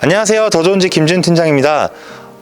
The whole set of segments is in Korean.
안녕하세요. 더 좋은 집 김준 팀장입니다.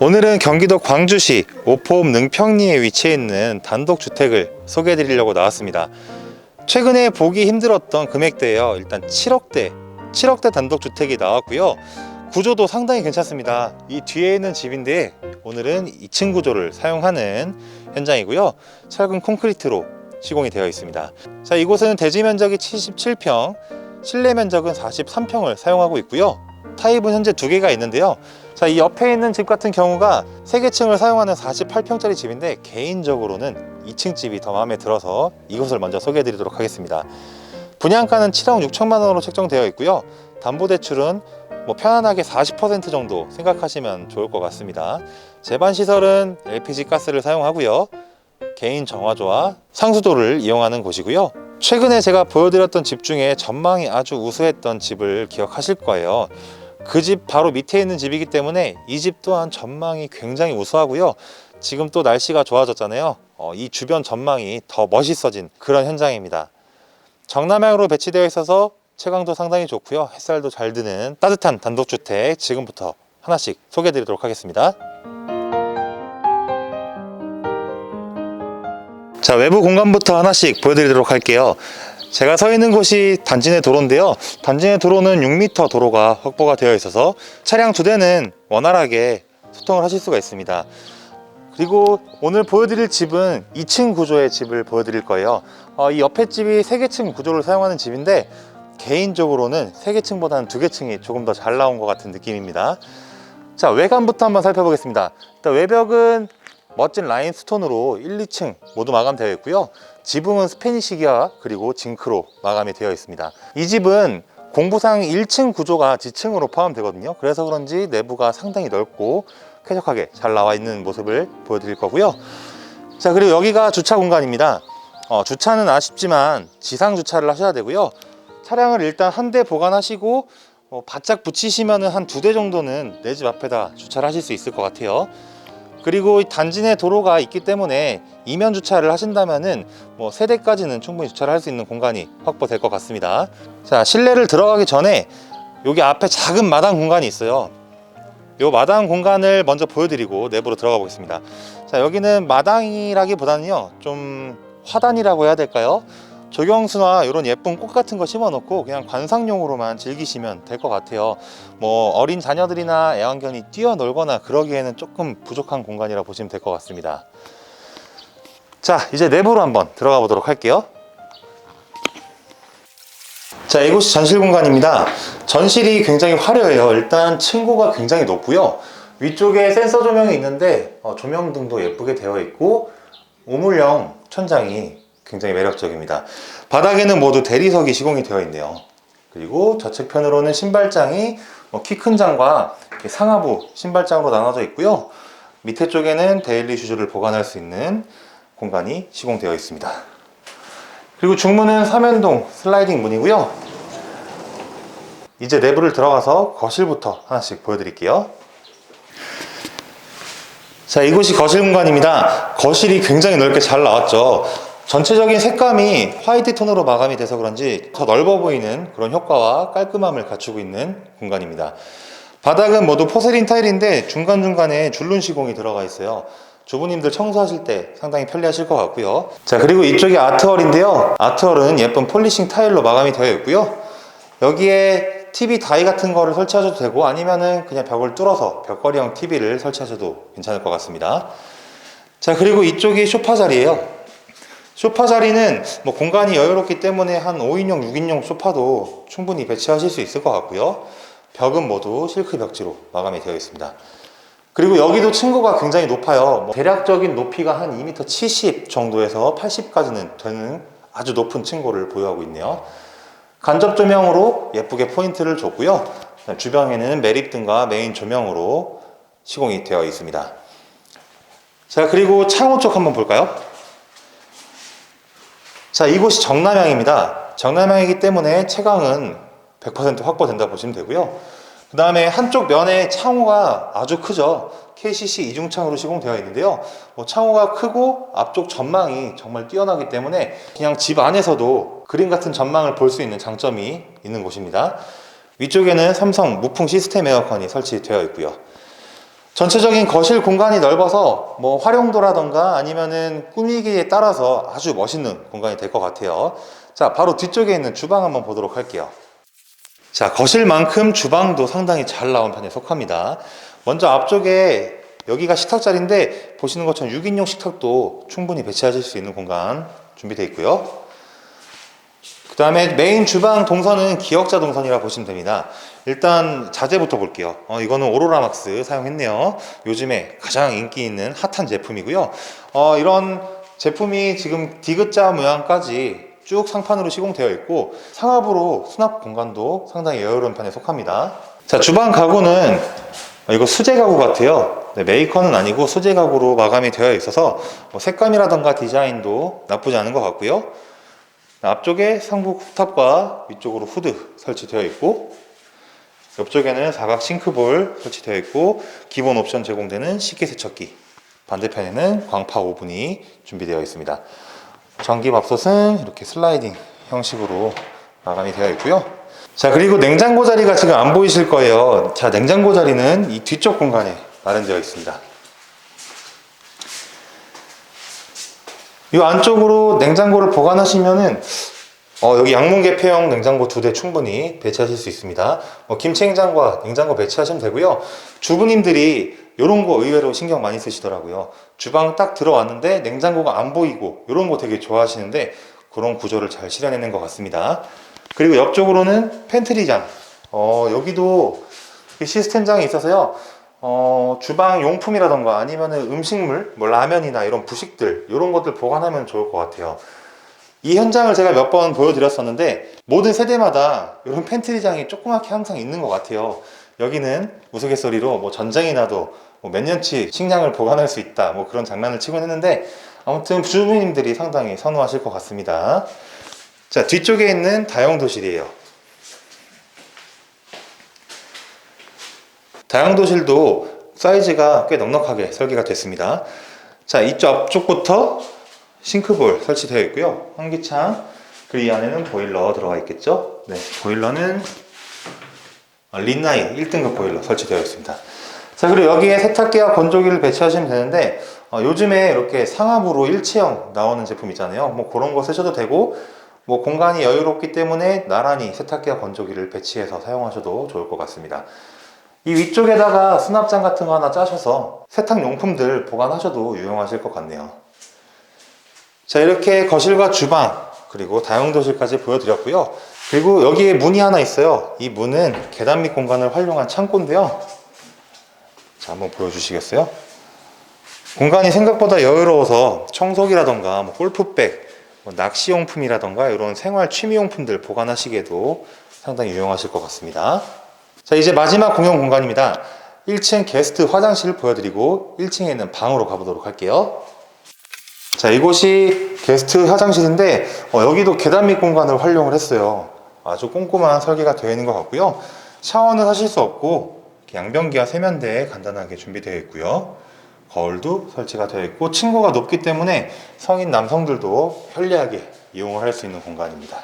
오늘은 경기도 광주시 오포읍 능평리에 위치해 있는 단독 주택을 소개해 드리려고 나왔습니다. 최근에 보기 힘들었던 금액대예요. 일단 7억대, 7억대 단독 주택이 나왔고요. 구조도 상당히 괜찮습니다. 이 뒤에 있는 집인데 오늘은 2층 구조를 사용하는 현장이고요. 철근 콘크리트로 시공이 되어 있습니다. 자, 이곳은 대지 면적이 77평, 실내 면적은 43평을 사용하고 있고요. 타입은 현재 두 개가 있는데요. 자, 이 옆에 있는 집 같은 경우가 세 개 층을 사용하는 48평짜리 집인데 개인적으로는 2층 집이 더 마음에 들어서 이곳을 먼저 소개해 드리도록 하겠습니다. 분양가는 7억 6천만 원으로 책정되어 있고요. 담보 대출은 뭐 편안하게 40% 정도 생각하시면 좋을 것 같습니다. 제반 시설은 LPG 가스를 사용하고요. 개인 정화조와 상수도를 이용하는 곳이고요. 최근에 제가 보여드렸던 집 중에 전망이 아주 우수했던 집을 기억하실 거예요. 그 집 바로 밑에 있는 집이기 때문에 이 집 또한 전망이 굉장히 우수하고요. 지금 또 날씨가 좋아졌잖아요. 어, 이 주변 전망이 더 멋있어진 그런 현장입니다. 정남향으로 배치되어 있어서 채광도 상당히 좋고요. 햇살도 잘 드는 따뜻한 단독주택 지금부터 하나씩 소개해 드리도록 하겠습니다. 자, 외부 공간부터 하나씩 보여드리도록 할게요. 제가 서 있는 곳이 단지 내 도로인데요. 단지 내 도로는 6m 도로가 확보가 되어 있어서 차량 두 대는 원활하게 소통을 하실 수가 있습니다. 그리고 오늘 보여드릴 집은 2층 구조의 집을 보여드릴 거예요. 어, 이 옆에 집이 3개층 구조를 사용하는 집인데 개인적으로는 3개층보다는 2개층이 조금 더 잘 나온 것 같은 느낌입니다. 자, 외관부터 한번 살펴보겠습니다. 일단 외벽은 멋진 라인 스톤으로 1, 2층 모두 마감되어 있고요. 지붕은 스페니시 기아 그리고 징크로 마감이 되어 있습니다. 이 집은 공부상 1층 구조가 지층으로 포함되거든요. 그래서 그런지 내부가 상당히 넓고 쾌적하게 잘 나와 있는 모습을 보여드릴 거고요. 자, 그리고 여기가 주차 공간입니다. 어, 주차는 아쉽지만 지상 주차를 하셔야 되고요. 차량을 일단 한 대 보관하시고 어, 바짝 붙이시면 한 두 대 정도는 내 집 앞에다 주차를 하실 수 있을 것 같아요. 그리고 이 단지 내 도로가 있기 때문에 이면 주차를 하신다면은 뭐 세 대까지는 충분히 주차를 할 수 있는 공간이 확보될 것 같습니다. 자, 실내를 들어가기 전에 여기 앞에 작은 마당 공간이 있어요. 이 마당 공간을 먼저 보여드리고 내부로 들어가 보겠습니다. 자, 여기는 마당이라기보다는요, 좀 화단이라고 해야 될까요? 조경수나 이런 예쁜 꽃 같은 거 심어놓고 그냥 관상용으로만 즐기시면 될 것 같아요. 뭐 어린 자녀들이나 애완견이 뛰어놀거나 그러기에는 조금 부족한 공간이라 보시면 될 것 같습니다. 자, 이제 내부로 한번 들어가 보도록 할게요. 자, 이곳이 전실 공간입니다. 전실이 굉장히 화려해요. 일단 층고가 굉장히 높고요. 위쪽에 센서 조명이 있는데 어, 조명등도 예쁘게 되어 있고 우물형 천장이 굉장히 매력적입니다. 바닥에는 모두 대리석이 시공이 되어 있네요. 그리고 좌측편으로는 신발장이 뭐키큰 장과 상하부 신발장으로 나눠져 있고요. 밑에 쪽에는 데일리 슈즈를 보관할 수 있는 공간이 시공되어 있습니다. 그리고 중문은 삼연동 슬라이딩 문이고요. 이제 내부를 들어가서 거실부터 하나씩 보여드릴게요. 자, 이곳이 거실 공간입니다. 거실이 굉장히 넓게 잘 나왔죠. 전체적인 색감이 화이트 톤으로 마감이 돼서 그런지 더 넓어 보이는 그런 효과와 깔끔함을 갖추고 있는 공간입니다. 바닥은 모두 포세린 타일인데 중간중간에 줄눈 시공이 들어가 있어요. 주부님들 청소하실 때 상당히 편리하실 것 같고요. 자, 그리고 이쪽이 아트월인데요. 아트월은 예쁜 폴리싱 타일로 마감이 되어 있고요. 여기에 TV 다이 같은 거를 설치하셔도 되고 아니면은 그냥 벽을 뚫어서 벽걸이형 TV를 설치하셔도 괜찮을 것 같습니다. 자, 그리고 이쪽이 소파 자리예요. 소파 자리는 뭐 공간이 여유롭기 때문에 한 5인용, 6인용 소파도 충분히 배치하실 수 있을 것 같고요. 벽은 모두 실크 벽지로 마감이 되어 있습니다. 그리고 여기도 층고가 굉장히 높아요. 뭐 대략적인 높이가 한 2m 70 정도에서 80까지는 되는 아주 높은 층고를 보유하고 있네요. 간접 조명으로 예쁘게 포인트를 줬고요. 주변에는 매립등과 메인 조명으로 시공이 되어 있습니다. 자, 그리고 창호 쪽 한번 볼까요? 자, 이곳이 정남향입니다. 정남향이기 때문에 채광은 100% 확보된다 보시면 되고요. 그 다음에 한쪽 면에 창호가 아주 크죠. KCC 이중창으로 시공되어 있는데요. 뭐 창호가 크고 앞쪽 전망이 정말 뛰어나기 때문에 그냥 집 안에서도 그림 같은 전망을 볼 수 있는 장점이 있는 곳입니다. 위쪽에는 삼성 무풍 시스템 에어컨이 설치되어 있고요. 전체적인 거실 공간이 넓어서 뭐 활용도라던가 아니면은 꾸미기에 따라서 아주 멋있는 공간이 될 것 같아요. 자, 바로 뒤쪽에 있는 주방 한번 보도록 할게요. 자, 거실만큼 주방도 상당히 잘 나온 편에 속합니다. 먼저 앞쪽에 여기가 식탁 자리인데 보시는 것처럼 6인용 식탁도 충분히 배치하실 수 있는 공간 준비되어 있고요. 그 다음에 메인 주방 동선은 기역자 동선이라 보시면 됩니다. 일단 자재부터 볼게요. 어, 이거는 오로라 막스 사용했네요. 요즘에 가장 인기 있는 핫한 제품이고요. 어, 이런 제품이 지금 디귿자 모양까지 쭉 상판으로 시공되어 있고 상압으로 수납 공간도 상당히 여유로운 편에 속합니다. 자 주방 가구는 어, 이거 수제 가구 같아요. 네, 메이커는 아니고 수제 가구로 마감이 되어 있어서 뭐 색감이라던가 디자인도 나쁘지 않은 것 같고요. 앞쪽에 상부 쿡탑과 위쪽으로 후드 설치되어 있고 옆쪽에는 사각 싱크볼 설치되어 있고 기본 옵션 제공되는 식기 세척기 반대편에는 광파 오븐이 준비되어 있습니다. 전기밥솥은 이렇게 슬라이딩 형식으로 마감이 되어 있고요. 자 그리고 냉장고 자리가 지금 안 보이실 거예요. 자 냉장고 자리는 이 뒤쪽 공간에 마련되어 있습니다. 이 안쪽으로 냉장고를 보관하시면은 어, 여기 양문개폐형 냉장고 두 대 충분히 배치하실 수 있습니다. 뭐 김치 냉장고와 냉장고 배치하시면 되고요. 주부님들이 이런 거 의외로 신경 많이 쓰시더라고요. 주방 딱 들어왔는데 냉장고가 안 보이고 이런 거 되게 좋아하시는데 그런 구조를 잘 실현해낸 것 같습니다. 그리고 옆쪽으로는 팬트리장. 어, 여기도 이 시스템장이 있어서요. 어, 주방 용품이라던가 아니면은 음식물, 뭐 라면이나 이런 부식들, 이런 것들 보관하면 좋을 것 같아요. 이 현장을 제가 몇 번 보여드렸었는데 모든 세대마다 이런 팬트리장이 조그맣게 항상 있는 것 같아요. 여기는 우스갯소리로 뭐 전쟁이 나도 뭐 몇 년치 식량을 보관할 수 있다 뭐 그런 장난을 치곤 했는데 아무튼 주부님들이 상당히 선호하실 것 같습니다. 자 뒤쪽에 있는 다용도실이에요. 다용도실도 사이즈가 꽤 넉넉하게 설계가 됐습니다. 자 이쪽 앞쪽부터 싱크볼 설치되어 있고요. 환기창 그리고 이 안에는 보일러 들어가 있겠죠. 네, 보일러는 어, 린나이 1등급 보일러 설치되어 있습니다. 자 그리고 여기에 세탁기와 건조기를 배치하시면 되는데 어, 요즘에 이렇게 상압으로 일체형 나오는 제품 있잖아요. 뭐 그런 거 쓰셔도 되고 뭐 공간이 여유롭기 때문에 나란히 세탁기와 건조기를 배치해서 사용하셔도 좋을 것 같습니다. 이 위쪽에다가 수납장 같은 거 하나 짜셔서 세탁용품들 보관하셔도 유용하실 것 같네요. 자 이렇게 거실과 주방 그리고 다용도실까지 보여드렸고요. 그리고 여기에 문이 하나 있어요. 이 문은 계단 밑 공간을 활용한 창고인데요. 자 한번 보여주시겠어요? 공간이 생각보다 여유로워서 청소기라던가 뭐 골프백, 뭐 낚시용품이라던가 이런 생활 취미용품들 보관하시기에도 상당히 유용하실 것 같습니다. 자 이제 마지막 공용 공간입니다. 1층 게스트 화장실을 보여드리고 1층에 있는 방으로 가보도록 할게요. 자 이곳이 게스트 화장실인데 어, 여기도 계단 밑 공간을 활용을 했어요. 아주 꼼꼼한 설계가 되어 있는 것 같고요. 샤워는 하실 수 없고 양변기와 세면대 간단하게 준비되어 있고요. 거울도 설치가 되어 있고 층고가 높기 때문에 성인 남성들도 편리하게 이용을 할 수 있는 공간입니다.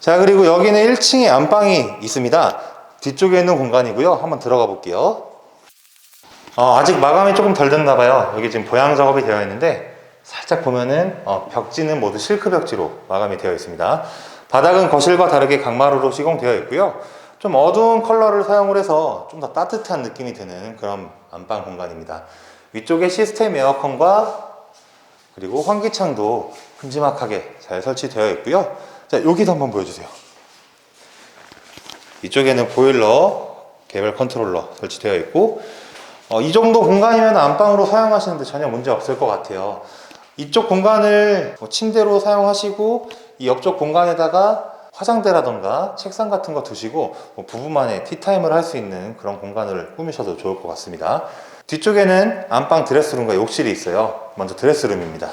자 그리고 여기는 1층에 안방이 있습니다. 뒤쪽에 있는 공간이고요. 한번 들어가 볼게요. 어, 아직 마감이 조금 덜 됐나 봐요. 여기 지금 보양 작업이 되어 있는데 살짝 보면은 어, 벽지는 모두 실크 벽지로 마감이 되어 있습니다. 바닥은 거실과 다르게 강마루로 시공되어 있고요. 좀 어두운 컬러를 사용을 해서 좀 더 따뜻한 느낌이 드는 그런 안방 공간입니다. 위쪽에 시스템 에어컨과 그리고 환기창도 큼지막하게 잘 설치되어 있고요. 자, 여기도 한번 보여주세요. 이쪽에는 보일러, 개별 컨트롤러 설치되어 있고 어, 이 정도 공간이면 안방으로 사용하시는데 전혀 문제 없을 것 같아요. 이쪽 공간을 뭐 침대로 사용하시고 이 옆쪽 공간에다가 화장대라던가 책상 같은 거 두시고 뭐 부부만의 티타임을 할 수 있는 그런 공간을 꾸미셔도 좋을 것 같습니다. 뒤쪽에는 안방 드레스룸과 욕실이 있어요. 먼저 드레스룸입니다.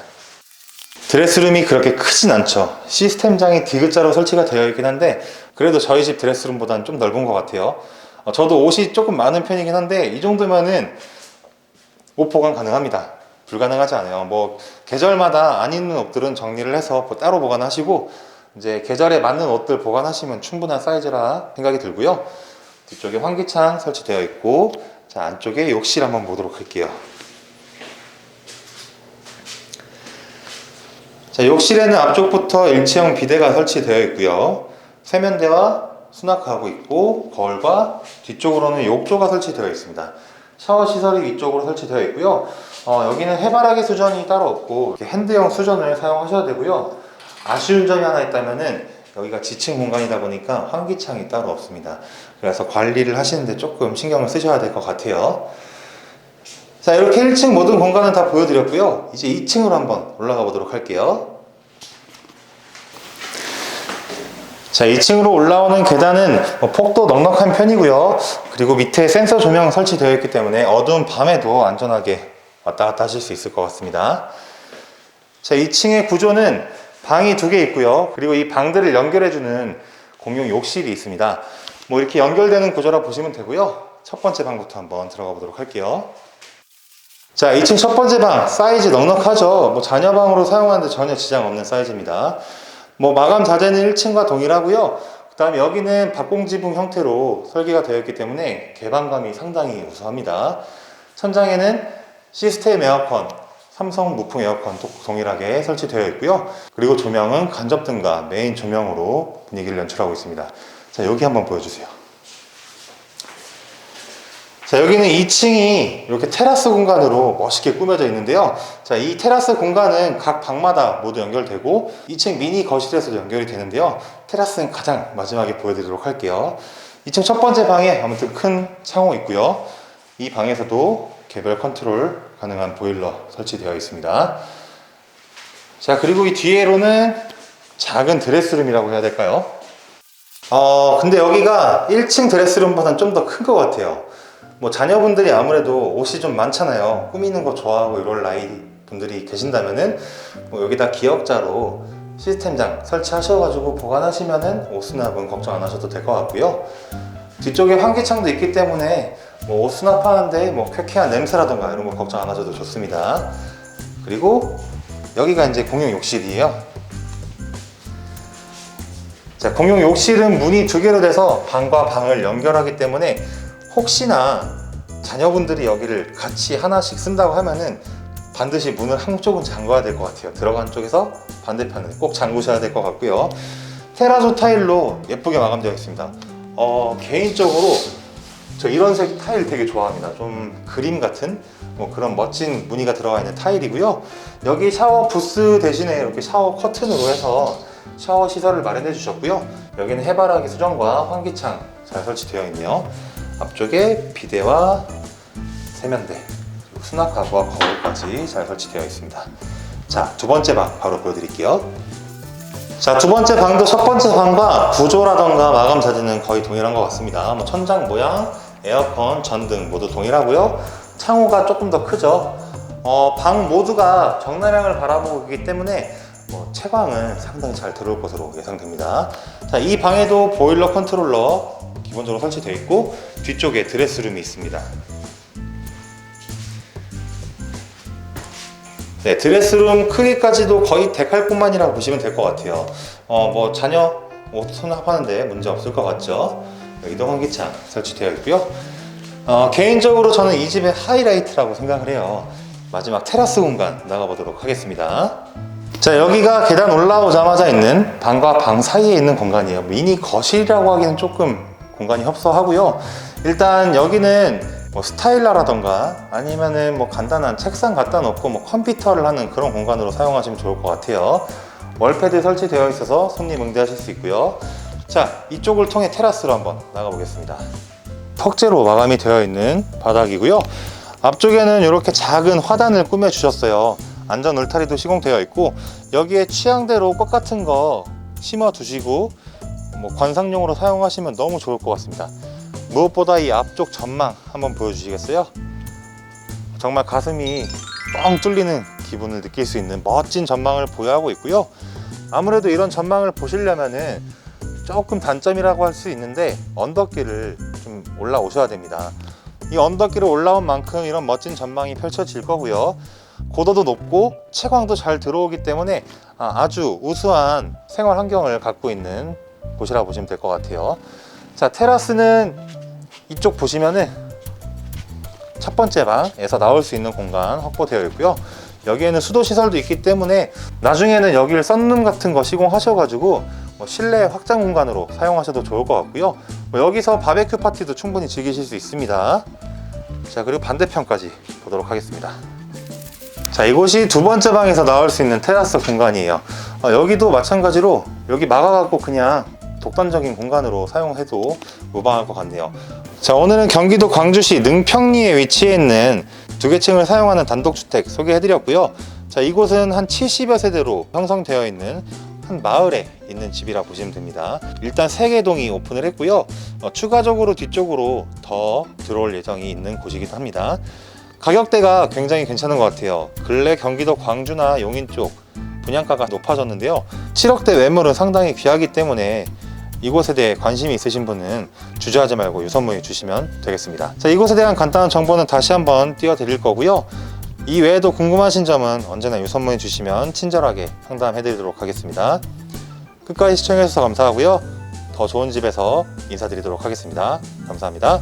드레스룸이 그렇게 크진 않죠. 시스템장이 디귿자로 설치가 되어 있긴 한데 그래도 저희 집 드레스룸보다는 좀 넓은 것 같아요. 어, 저도 옷이 조금 많은 편이긴 한데 이 정도면은 옷 보관 가능합니다. 불가능하지 않아요. 뭐 계절마다 안 입는 옷들은 정리를 해서 뭐 따로 보관하시고 이제 계절에 맞는 옷들 보관하시면 충분한 사이즈라 생각이 들고요. 뒤쪽에 환기창 설치되어 있고 자 안쪽에 욕실 한번 보도록 할게요. 자 욕실에는 앞쪽부터 일체형 비대가 설치되어 있고요. 세면대와 수납하고 있고 거울과 뒤쪽으로는 욕조가 설치되어 있습니다. 샤워 시설이 위쪽으로 설치되어 있고요. 어, 여기는 해바라기 수전이 따로 없고 핸드형 수전을 사용하셔야 되고요. 아쉬운 점이 하나 있다면은 여기가 지층 공간이다 보니까 환기창이 따로 없습니다. 그래서 관리를 하시는데 조금 신경을 쓰셔야 될 것 같아요. 자, 이렇게 1층 모든 공간은 다 보여드렸고요. 이제 2층으로 한번 올라가 보도록 할게요. 자, 2층으로 올라오는 계단은 뭐 폭도 넉넉한 편이고요. 그리고 밑에 센서 조명 설치되어 있기 때문에 어두운 밤에도 안전하게 왔다 갔다 하실 수 있을 것 같습니다. 자, 2층의 구조는 방이 두 개 있고요. 그리고 이 방들을 연결해주는 공용 욕실이 있습니다. 뭐 이렇게 연결되는 구조라 보시면 되고요. 첫 번째 방부터 한번 들어가 보도록 할게요. 자, 2층 첫 번째 방 사이즈 넉넉하죠. 뭐 자녀 방으로 사용하는데 전혀 지장 없는 사이즈입니다. 뭐 마감 자재는 1층과 동일하고요. 그다음에 여기는 박공지붕 형태로 설계가 되어 있기 때문에 개방감이 상당히 우수합니다. 천장에는 시스템 에어컨, 삼성 무풍 에어컨 도 동일하게 설치되어 있고요. 그리고 조명은 간접등과 메인 조명으로 분위기를 연출하고 있습니다. 자, 여기 한번 보여주세요. 자, 여기는 2층이 이렇게 테라스 공간으로 멋있게 꾸며져 있는데요. 자, 이 테라스 공간은 각 방마다 모두 연결되고 2층 미니 거실에서도 연결이 되는데요. 테라스는 가장 마지막에 보여드리도록 할게요. 2층 첫 번째 방에 아무튼 큰 창호 있고요. 이 방에서도 개별 컨트롤 가능한 보일러 설치되어 있습니다. 자, 그리고 이 뒤에로는 작은 드레스룸이라고 해야 될까요? 어, 근데 여기가 1층 드레스룸보다는 좀 더 큰 것 같아요. 뭐 자녀분들이 아무래도 옷이 좀 많잖아요. 꾸미는 거 좋아하고 이럴 나이 분들이 계신다면은 뭐 여기다 기역자로 시스템장 설치하셔가지고 보관하시면은 옷 수납은 걱정 안 하셔도 될 것 같고요. 뒤쪽에 환기창도 있기 때문에 뭐 옷 수납하는데 뭐 쾌쾌한 냄새라던가 이런 거 걱정 안 하셔도 좋습니다. 그리고 여기가 이제 공용 욕실이에요. 자, 공용 욕실은 문이 두 개로 돼서 방과 방을 연결하기 때문에 혹시나 자녀분들이 여기를 같이 하나씩 쓴다고 하면은 반드시 문을 한쪽은 잠궈야 될 것 같아요. 들어간 쪽에서 반대편은 꼭 잠그셔야 될 것 같고요. 테라조 타일로 예쁘게 마감되어 있습니다. 어, 개인적으로 저 이런 색 타일 되게 좋아합니다. 좀 그림 같은 뭐 그런 멋진 무늬가 들어가 있는 타일이고요. 여기 샤워 부스 대신에 이렇게 샤워 커튼으로 해서 샤워 시설을 마련해 주셨고요. 여기는 해바라기 수정과 환기창 잘 설치되어 있네요. 앞쪽에 비데와 세면대, 그리고 수납 가구와 거울까지 잘 설치되어 있습니다. 자, 두 번째 방 바로 보여드릴게요. 자, 두 번째 방도 첫 번째 방과 구조라던가 마감 자재는 거의 동일한 것 같습니다. 뭐 천장 모양, 에어컨, 전등 모두 동일하고요. 창호가 조금 더 크죠. 어, 방 모두가 정남향을 바라보고 있기 때문에 뭐 채광은 상당히 잘 들어올 것으로 예상됩니다. 자, 이 방에도 보일러 컨트롤러 기본적으로 설치되어 있고 뒤쪽에 드레스룸이 있습니다. 네, 드레스룸 크기까지도 거의 데칼뿐만이라고 보시면 될 것 같아요. 어, 뭐 자녀 옷 수납하는데 문제 없을 것 같죠? 여기도 환기창 설치되어 있고요. 어, 개인적으로 저는 이 집의 하이라이트라고 생각을 해요. 마지막 테라스 공간 나가보도록 하겠습니다. 자, 여기가 계단 올라오자마자 있는 방과 방 사이에 있는 공간이에요. 미니 거실이라고 하기는 조금 공간이 협소하고요. 일단 여기는 뭐 스타일러라던가 아니면은 뭐 간단한 책상 갖다 놓고 뭐 컴퓨터를 하는 그런 공간으로 사용하시면 좋을 것 같아요. 월패드 설치되어 있어서 손님 응대하실 수 있고요. 자, 이쪽을 통해 테라스로 한번 나가 보겠습니다. 턱재로 마감이 되어 있는 바닥이고요. 앞쪽에는 이렇게 작은 화단을 꾸며 주셨어요. 안전 울타리도 시공되어 있고 여기에 취향대로 꽃 같은 거 심어 두시고 뭐 관상용으로 사용하시면 너무 좋을 것 같습니다. 무엇보다 이 앞쪽 전망 한번 보여주시겠어요? 정말 가슴이 뻥 뚫리는 기분을 느낄 수 있는 멋진 전망을 보유하고 있고요. 아무래도 이런 전망을 보시려면은 조금 단점이라고 할 수 있는데 언덕길을 좀 올라오셔야 됩니다. 이 언덕길을 올라온 만큼 이런 멋진 전망이 펼쳐질 거고요. 고도도 높고 채광도 잘 들어오기 때문에 아, 아주 우수한 생활 환경을 갖고 있는 곳이라 고 보시면 될 것 같아요. 자, 테라스는 이쪽 보시면은 첫 번째 방에서 나올 수 있는 공간 확보되어 있고요. 여기에는 수도 시설도 있기 때문에 나중에는 여기를 썬룸 같은 거 시공하셔가지고 뭐 실내 확장 공간으로 사용하셔도 좋을 것 같고요. 뭐 여기서 바베큐 파티도 충분히 즐기실 수 있습니다. 자 그리고 반대편까지 보도록 하겠습니다. 자 이곳이 두 번째 방에서 나올 수 있는 테라스 공간이에요. 어, 여기도 마찬가지로 여기 막아갖고 그냥 독단적인 공간으로 사용해도 무방할 것 같네요. 자 오늘은 경기도 광주시 능평리에 위치해 있는 두 개 층을 사용하는 단독주택 소개해드렸고요. 자 이곳은 한 70여 세대로 형성되어 있는 한 마을에 있는 집이라 보시면 됩니다. 일단 세개 동이 오픈을 했고요. 어, 추가적으로 뒤쪽으로 더 들어올 예정이 있는 곳이기도 합니다. 가격대가 굉장히 괜찮은 것 같아요. 근래 경기도 광주나 용인 쪽 분양가가 높아졌는데요. 7억대 매물은 상당히 귀하기 때문에 이곳에 대해 관심이 있으신 분은 주저하지 말고 유선문의 주시면 되겠습니다. 자, 이곳에 대한 간단한 정보는 다시 한번 띄워드릴 거고요. 이 외에도 궁금하신 점은 언제나 유선문의 주시면 친절하게 상담해 드리도록 하겠습니다. 끝까지 시청해주셔서 감사하고요. 더 좋은 집에서 인사드리도록 하겠습니다. 감사합니다.